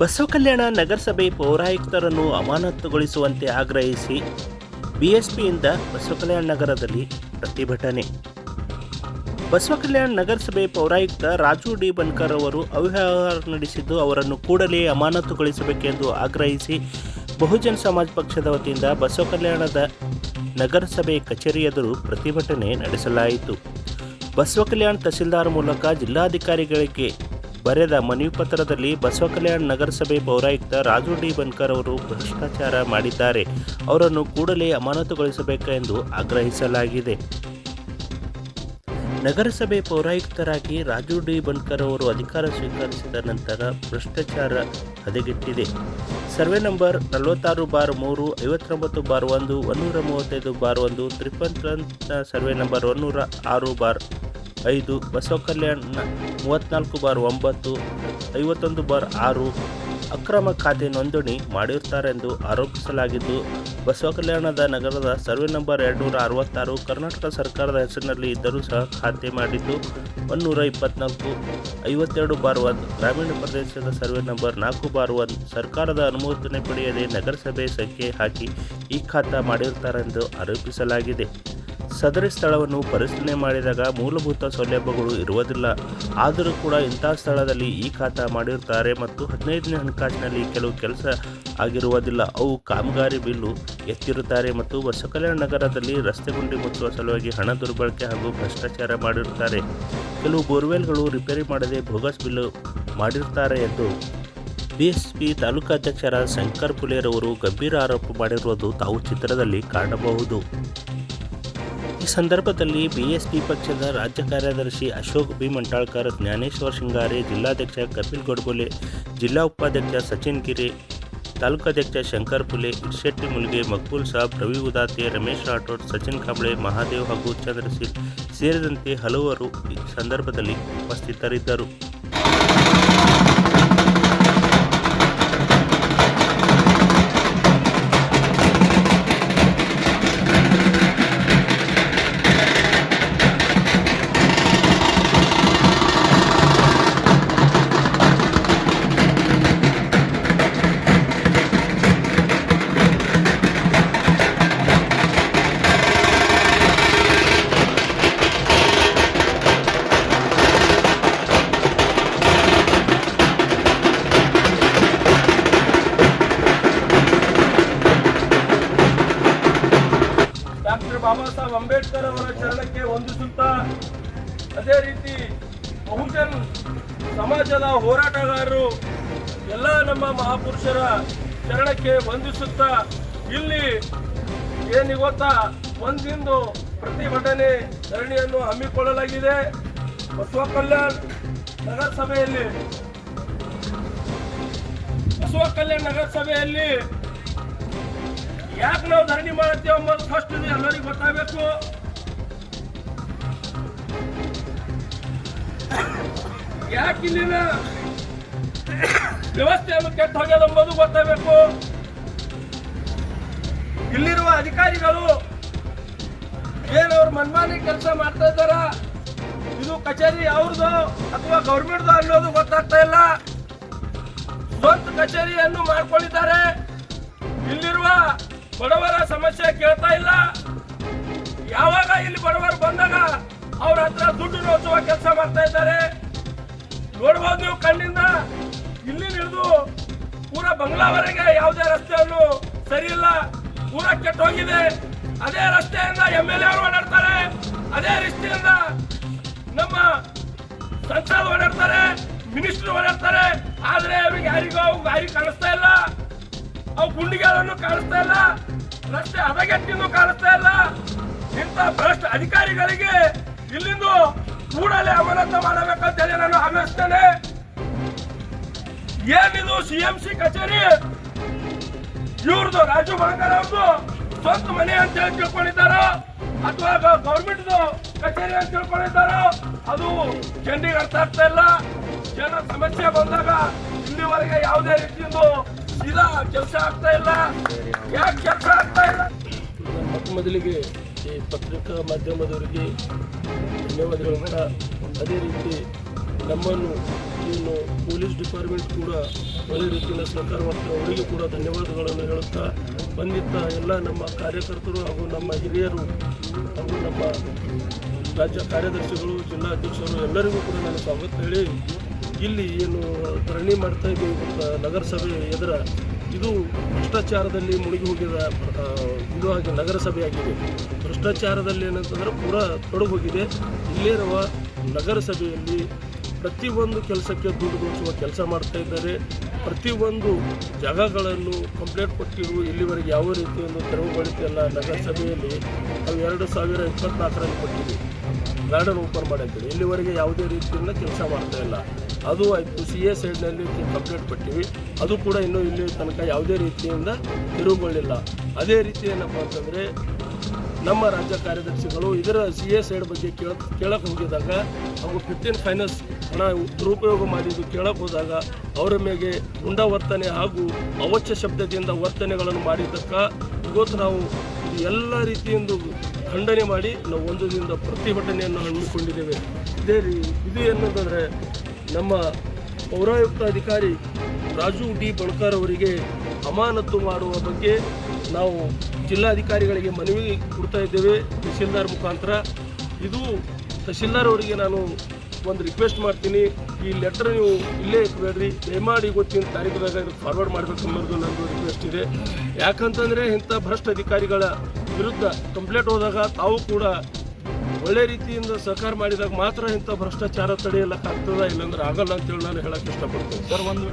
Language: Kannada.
ಬಸವ ಕಲ್ಯಾಣ ನಗರಸಭೆ ಪೌರಾಯುಕ್ತರನ್ನು ಅಮಾನತುಗೊಳಿಸುವಂತೆ ಆಗ್ರಹಿಸಿ ಬಿಎಸ್ಪಿಯಿಂದ ಬಸವ ಕಲ್ಯಾಣ ನಗರದಲ್ಲಿ ಪ್ರತಿಭಟನೆ. ಬಸವ ಕಲ್ಯಾಣ ನಗರಸಭೆ ಪೌರಾಯುಕ್ತ ರಾಜು ಡಿ ಬನ್ಕರ್ ಅವರು ಅವ್ಯವಹಾರ ನಡೆಸಿದ್ದು ಅವರನ್ನು ಕೂಡಲೇ ಅಮಾನತುಗೊಳಿಸಬೇಕೆಂದು ಆಗ್ರಹಿಸಿ ಬಹುಜನ ಸಮಾಜ ಪಕ್ಷದ ವತಿಯಿಂದ ಬಸವ ಕಲ್ಯಾಣದ ನಗರಸಭೆ ಕಚೇರಿ ಎದುರು ಪ್ರತಿಭಟನೆ ನಡೆಸಲಾಯಿತು. ಬಸವ ಕಲ್ಯಾಣ ತಹಸೀಲ್ದಾರ್ ಮೂಲಕ ಜಿಲ್ಲಾಧಿಕಾರಿಗಳಿಗೆ ಬರೆದ ಮನವಿ ಪತ್ರದಲ್ಲಿ ಬಸವ ಕಲ್ಯಾಣ ನಗರಸಭೆ ಪೌರಾಯುಕ್ತ ರಾಜು ಡಿ ಬನ್ಕರ್ ಅವರು ಭ್ರಷ್ಟಾಚಾರ ಮಾಡಿದ್ದಾರೆ. ಅವರನ್ನು ಕೂಡಲೇ ಅಮಾನತುಗೊಳಿಸಬೇಕೆಂದು ಆಗ್ರಹಿಸಲಾಗಿದೆ. ನಗರಸಭೆ ಪೌರಾಯುಕ್ತರಾಗಿ ರಾಜು ಡಿ ಬನ್ಕರ್ ಅವರು ಅಧಿಕಾರ ಸ್ವೀಕರಿಸಿದ ನಂತರ ಭ್ರಷ್ಟಾಚಾರ ಹದಗೆಟ್ಟಿದೆ. ಸರ್ವೆ ನಂಬರ್ ನಲವತ್ತಾರು ಬಾರ್ ಮೂರು, ಐವತ್ತೊಂಬತ್ತು ಬಾರ್ ಒಂದು ಒನ್ನೂರ ಮೂವತ್ತೈದು ಬಾರ್ ಒಂದು ತ್ರಿಪಂತ್ರ ಸರ್ವೆ ನಂಬರ್ ಒನ್ನೂರ ಆರು ಬಾರ್ ಐದು ಬಸವ ಕಲ್ಯಾಣ ಮೂವತ್ತ್ನಾಲ್ಕು ಬಾರ್ ಒಂಬತ್ತು, ಐವತ್ತೊಂದು ಬಾರ್ ಆರು. ಅಕ್ರಮ ಖಾತೆ ನೋಂದಣಿ ಮಾಡಿರುತ್ತಾರೆಂದು ಆರೋಪಿಸಲಾಗಿದ್ದು ಬಸವ ಕಲ್ಯಾಣದ ನಗರದ ಸರ್ವೆ ನಂಬರ್ ಎರಡುನೂರ ಅರವತ್ತಾರು ಕರ್ನಾಟಕ ಸರ್ಕಾರದ ಹೆಸರಿನಲ್ಲಿ ಇದ್ದರೂ ಸಹ ಖಾತೆ ಮಾಡಿದ್ದು ಒನ್ನೂರ ಇಪ್ಪತ್ನಾಲ್ಕು. ಐವತ್ತೆರಡು ಬಾರ್ ಒಂದು ಗ್ರಾಮೀಣ ಪ್ರದೇಶದ ಸರ್ವೆ ನಂಬರ್ ನಾಲ್ಕು ಬಾರ್ ಒಂದು ಸರ್ಕಾರದ ಅನುಮೋದನೆ ಪಡೆಯದೆ ನಗರಸಭೆ ಸಂಖ್ಯೆ ಹಾಕಿ ಈ ಖಾತಾ ಮಾಡಿರುತ್ತಾರೆಂದು ಆರೋಪಿಸಲಾಗಿದೆ. ಸದರಿ ಸ್ಥಳವನ್ನು ಪರಿಶೀಲನೆ ಮಾಡಿದಾಗ ಮೂಲಭೂತ ಸೌಲಭ್ಯಗಳು ಇರುವುದಿಲ್ಲ. ಆದರೂ ಕೂಡ ಇಂತಹ ಸ್ಥಳದಲ್ಲಿ ಈ ಖಾತಾ ಮಾಡಿರುತ್ತಾರೆ ಮತ್ತು ಹದಿನೈದನೇ ಹಣಕಾಸಿನಲ್ಲಿ ಕೆಲವು ಕೆಲಸ ಆಗಿರುವುದಿಲ್ಲ. ಅವು ಕಾಮಗಾರಿ ಬಿಲ್ಲು ಎತ್ತಿರುತ್ತಾರೆ ಮತ್ತು ಬಸವಕಲ್ಯಾಣ ನಗರದಲ್ಲಿ ರಸ್ತೆ ಗುಂಡಿ ಮುಚ್ಚುವ ಸಲುವಾಗಿ ಹಣ ದುರ್ಬಳಕೆ ಹಾಗೂ ಭ್ರಷ್ಟಾಚಾರ ಮಾಡಿರುತ್ತಾರೆ ಕೆಲವು ಬೋರ್ವೆಲ್ಗಳು ರಿಪೇರಿ ಮಾಡದೆ ಬೋಗಸ್ ಬಿಲ್ಲು ಮಾಡಿರುತ್ತಾರೆ ಎಂದು ಬಿಎಸ್ಪಿ ತಾಲೂಕಾಧ್ಯಕ್ಷರ ಶಂಕರ್ ಪುಲೇರವರು ಗಂಭೀರ ಆರೋಪ ಮಾಡಿರುವುದು ತಾವು ಚಿತ್ರದಲ್ಲಿ ಕಾಣಬಹುದು. ಈ ಸಂದರ್ಭದಲ್ಲಿ ಬಿಎಸ್ಪಿ ಪಕ್ಷದ ರಾಜ್ಯ ಕಾರ್ಯದರ್ಶಿ ಅಶೋಕ್ ಬಿ. ಮಂಟಾಳ್ಕರ್, ಜ್ಞಾನೇಶ್ವರ್ ಶೃಂಗಾರಿ, ಜಿಲ್ಲಾಧ್ಯಕ್ಷ ಕಪಿಲ್ ಗೊಡ್ಬೊಲೆ, ಜಿಲ್ಲಾ ಉಪಾಧ್ಯಕ್ಷ ಸಚಿನ್ ಗಿರಿ ತಾಲೂಕಾಧ್ಯಕ್ಷ ಶಂಕರ್ ಪುಲೆ ಶೆಟ್ಟಿ ಮುಲ್ಗೆ, ಮಕ್ಬೂಲ್ ಸಾಬ್, ರವಿ ಉದಾತೆ ರಮೇಶ್ ರಾಠೋಡ್, ಸಚಿನ್ ಕಾಂಬ್ಳೆ, ಮಹಾದೇವ್ ಹಾಗೂ ಚಂದ್ರಶೀಲ್ ಸೇರಿದಂತೆ ಹಲವರು ಈ ಸಂದರ್ಭದಲ್ಲಿ ಉಪಸ್ಥಿತರಿದ್ದರು. ಬಾಬಾ ಸಾಹೇಬ್ ಅಂಬೇಡ್ಕರ್ ಅವರ ಚರಣಕ್ಕೆ ವಂದಿಸುತ್ತಾ, ಅದೇ ರೀತಿ ಬಹುಜನ್ ಸಮಾಜದ ಹೋರಾಟಗಾರರು ಎಲ್ಲ ನಮ್ಮ ಮಹಾಪುರುಷರ ಚರಣಕ್ಕೆ ವಂದಿಸುತ್ತಾ, ಇಲ್ಲಿ ಏನಿವತ್ತ ಒಂದಿಂದು ಪ್ರತಿಭಟನೆ ಧರಣಿಯನ್ನು ಹಮ್ಮಿಕೊಳ್ಳಲಾಗಿದೆ. ಬಸವ ಕಲ್ಯಾಣ್ ನಗರಸಭೆಯಲ್ಲಿ, ಬಸವ ಕಲ್ಯಾಣ್ ನಗರಸಭೆಯಲ್ಲಿ ಯಾಕೆ ನಾವು ಧರಣಿ ಮಾಡ್ತೀವಿ ಅಂಬೋದು ಫಸ್ಟ್ ಎಲ್ಲರಿಗೂ ಗೊತ್ತಾಗಬೇಕು. ಯಾಕೆ ಇಲ್ಲಿನ ವ್ಯವಸ್ಥೆಯನ್ನು ಕೆಟ್ಟ ಹೋಗ್ಯದ ಗೊತ್ತಾಗಬೇಕು. ಇಲ್ಲಿರುವ ಅಧಿಕಾರಿಗಳು ಏನವ್ರ ಮನ್ಮಾನಿ ಕೆಲಸ ಮಾಡ್ತಾ ಇದ್ದಾರ? ಇದು ಕಚೇರಿ ಅವ್ರದ್ದು ಅಥವಾ ಗೌರ್ಮೆಂಟ್ದು ಅನ್ನೋದು ಗೊತ್ತಾಗ್ತಾ ಇಲ್ಲ. ಸ್ವಂತ ಕಚೇರಿಯನ್ನು ಮಾಡ್ಕೊಂಡಿದ್ದಾರೆ. ಬಡವರ ಸಮಸ್ಯೆ ಕೇಳ್ತಾ ಇಲ್ಲ. ಯಾವಾಗ ಇಲ್ಲಿ ಬಡವರು ಬಂದಾಗ ಅವ್ರ ಹತ್ರ ದುಡ್ಡು ನೋಚುವ ಕೆಲಸ ಮಾಡ್ತಾ ಇದ್ದಾರೆ. ನೋಡ್ಬೋದು ನೀವು ಕಣ್ಣಿಂದ. ಇಲ್ಲಿ ಹಿಡಿದು ಪೂರ ಬಂಗ್ಲಾವರೆಗೆ ಯಾವುದೇ ರಸ್ತೆಯನ್ನು ಸರಿ ಇಲ್ಲ. ಪೂರ ಕೆಟ್ಟೋಗಿದೆ. ಅದೇ ರಸ್ತೆಯಿಂದ ಎಂ ಎಲ್ ಎ ಓಡಾಡ್ತಾರೆ. ಅದೇ ರಸ್ತೆಯಿಂದ ನಮ್ಮ ಸಂಸದ ಓಡಾಡ್ತಾರೆ. ಮಿನಿಸ್ಟರ್ ಓಡಾಡ್ತಾರೆ. ಆದ್ರೆ ಅವ್ರಿಗೆ ಯಾರಿಗೂ ಅವು ಗಾಡಿ ಕಾಣಿಸ್ತಾ ಇಲ್ಲ. ಅವು ಗುಂಡಿಗಳನ್ನು ಕಾಣಿಸ್ತಾ ಇಲ್ಲ. ರಸ್ತೆ ಹದಗೆಟ್ಟಿನೂ ಕಾಣಿಸ್ತಾ ಇಲ್ಲ. ಇಂಥ ಭ್ರಷ್ಟ ಅಧಿಕಾರಿಗಳಿಗೆ ಇಲ್ಲಿಂದ ಕೂಡಲೇ ಅಮಾನತ ಮಾಡಬೇಕಂತ ಹೇಳಿ ನಾನು ಹಮ್ಮಿಸ್ತೇನೆ ಏನಿದು ಸಿ ಸಿ ಕಚೇರಿ? ಇವ್ರದ್ದು ರಾಜು ಬಂಗಾರ ಅವ್ರದ್ದು ಸ್ವಂತ ಮನೆ ಅಂತ ಹೇಳಿ ತಿಳ್ಕೊಂಡಿದ್ದಾರೋ? ಅಥವಾ ಗೌರ್ಮೆಂಟ್ ಕಚೇರಿ ಅಂತ ತಿಳ್ಕೊಂಡಿದ್ದಾರೋ? ಅದು ಜನರಿಗೆ ಅರ್ಥ ಆಗ್ತಾ ಇಲ್ಲ. ಜನ ಸಮಸ್ಯೆ ಬಂದಾಗ ಇಲ್ಲಿವರೆಗೆ ಯಾವುದೇ ರೀತಿಯಿಂದ ಇಲ್ಲ. ಮೊದಲಿಗೆ ಈ ಪತ್ರಿಕಾ ಮಾಧ್ಯಮದವರಿಗೆ ಧನ್ಯವಾದಗಳು ಕೂಡ ಅದೇ ರೀತಿ ನಮ್ಮನ್ನು ಇನ್ನು ಪೊಲೀಸ್ ಡಿಪಾರ್ಟ್ಮೆಂಟ್ ಕೂಡ ಒಳ್ಳೆ ರೀತಿಯಿಂದ ಸಹಕಾರ ಮಾಡ್ತಾರೆ. ಅವರಿಗೆ ಕೂಡ ಧನ್ಯವಾದಗಳನ್ನು ಹೇಳುತ್ತಾ ಬಂದಿದ್ದ ಎಲ್ಲ ನಮ್ಮ ಕಾರ್ಯಕರ್ತರು ಹಾಗೂ ನಮ್ಮ ಹಿರಿಯರು ಹಾಗೂ ನಮ್ಮ ರಾಜ್ಯ ಕಾರ್ಯದರ್ಶಿಗಳು, ಜಿಲ್ಲಾಧ್ಯಕ್ಷರು ಎಲ್ಲರಿಗೂ ಕೂಡ ನಾನು ಸ್ವಾಗತ ಹೇಳಿ ಇಲ್ಲಿ ಏನು ಧರಣಿ ಮಾಡ್ತಾ ಇದ್ದೀವಿ ನಗರಸಭೆ ಎದುರ ಇದು ಭ್ರಷ್ಟಾಚಾರದಲ್ಲಿ ಮುಳುಗಿ ಹೋಗಿದ ಇದು ಆಗಿ ನಗರಸಭೆಯಾಗಿದೆ ಭ್ರಷ್ಟಾಚಾರದಲ್ಲಿ ಏನಂತಂದ್ರೆ ಪೂರ ತೊಡಗೋಗಿದೆ ಇಲ್ಲಿರುವ ನಗರಸಭೆಯಲ್ಲಿ ಪ್ರತಿಯೊಂದು ಕೆಲಸಕ್ಕೆ ದುಡ್ಡು ದೋಚುವ ಕೆಲಸ ಮಾಡ್ತಾ ಇದ್ದಾರೆ. ಪ್ರತಿಯೊಂದು ಜಾಗಗಳನ್ನು ಕಂಪ್ಲೇಂಟ್ ಕೊಟ್ಟಿರುವ ಇಲ್ಲಿವರೆಗೆ ಯಾವ ರೀತಿ ಒಂದು ತೆರವುಗೊಳಿಸಿಲ್ಲ ನಗರಸಭೆಯಲ್ಲಿ ನಾವು ಎರಡು ಸಾವಿರ ಇಪ್ಪತ್ನಾಲ್ಕರಲ್ಲಿ ಕೊಟ್ಟಿದ್ದೀವಿ ಗಾರ್ಡನ್ ಓಪನ್ ಮಾಡಿದ್ದೀವಿ ಇಲ್ಲಿವರೆಗೆ ಯಾವುದೇ ರೀತಿಯಿಂದ ಕೆಲಸ ಮಾಡ್ತಾ ಇಲ್ಲ. ಅದು ಆಯಿತು. ಸಿ ಎ ಸೈಡ್ನಲ್ಲಿ ಕಂಪ್ಲೀಟ್ ಕೊಟ್ಟಿವಿ. ಅದು ಕೂಡ ಇನ್ನೂ ಇಲ್ಲಿ ತನಕ ಯಾವುದೇ ರೀತಿಯಿಂದ ತಿರುಗೊಳ್ಳಿಲ್ಲ. ಅದೇ ರೀತಿ ಏನಪ್ಪ ಅಂತಂದರೆ, ನಮ್ಮ ರಾಜ್ಯ ಕಾರ್ಯದರ್ಶಿಗಳು ಇದರ ಸಿ ಎ ಸೈಡ್ ಬಗ್ಗೆ ಕೇಳ ಕೇಳಕ್ಕೆ ಹೋಗಿದಾಗ ಅವರು ಫಿಫ್ಟೀನ್ ಫೈನಾನ್ಸ್ ಹಣ ದುರುಪಯೋಗ ಮಾಡಿದ್ದು ಕೇಳಕ್ಕೆ ಹೋದಾಗ, ಅವರ ಮೇಲೆ ಉಂಡ ವರ್ತನೆ ಹಾಗೂ ಅವಚ್ಯ ಶಬ್ದದಿಂದ ವರ್ತನೆಗಳನ್ನು ಮಾಡಿದ್ದಕ್ಕೆ ಇವತ್ತು ನಾವು ಎಲ್ಲ ರೀತಿಯಿಂದ ಖಂಡನೆ ಮಾಡಿ ನಾವು ಒಂದು ದಿನದ ಪ್ರತಿಭಟನೆಯನ್ನು ಹಮ್ಮಿಕೊಂಡಿದ್ದೇವೆ. ಇದೇ ರೀ, ಇದು ಏನಂತಂದರೆ ನಮ್ಮ ಪೌರಾಯುಕ್ತ ಅಧಿಕಾರಿ ರಾಜು ಡಿ ಬಣಕಾರ್ ಅವರಿಗೆ ಅಮಾನತು ಮಾಡುವ ಬಗ್ಗೆ ನಾವು ಜಿಲ್ಲಾಧಿಕಾರಿಗಳಿಗೆ ಮನವಿ ಕೊಡ್ತಾ ಇದ್ದೇವೆ ತಹಶೀಲ್ದಾರ್ ಮುಖಾಂತರ. ಇದು ತಹಶೀಲ್ದಾರ್ ಅವರಿಗೆ ನಾನು ಒಂದು ರಿಕ್ವೆಸ್ಟ್ ಮಾಡ್ತೀನಿ. ಈ ಲೆಟರ್ ನೀವು ಇಲ್ಲೇ ಇಟ್ಬೇಡ್ರಿ ದಯಮಾಡಿ ಗೊತ್ತಿನ ಇದಕ್ಕೆ ಫಾರ್ವರ್ಡ್ ಮಾಡಬೇಕು ಅನ್ನೋದು ನಂದು ರಿಕ್ವೆಸ್ಟ್ ಇದೆ. ಯಾಕಂತಂದರೆ ಇಂಥ ಭ್ರಷ್ಟ ಅಧಿಕಾರಿಗಳ ವಿರುದ್ಧ ಕಂಪ್ಲೇಂಟ್ ಹೋದಾಗ ತಾವು ಕೂಡ ಒಳ್ಳೆ ರೀತಿಯಿಂದ ಸಹಕಾರ ಮಾಡಿದಾಗ ಮಾತ್ರ ಇಂಥ ಭ್ರಷ್ಟಾಚಾರ ತಡೆಯಲಿಕ್ಕಾಗ್ತದ, ಇಲ್ಲಾಂದ್ರೆ ಆಗಲ್ಲ ಅಂತೇಳಿ ನಾನು ಹೇಳಕ್ಕೆ ಇಷ್ಟಪಡ್ತೀನಿ. ಸರ್, ಒಂದು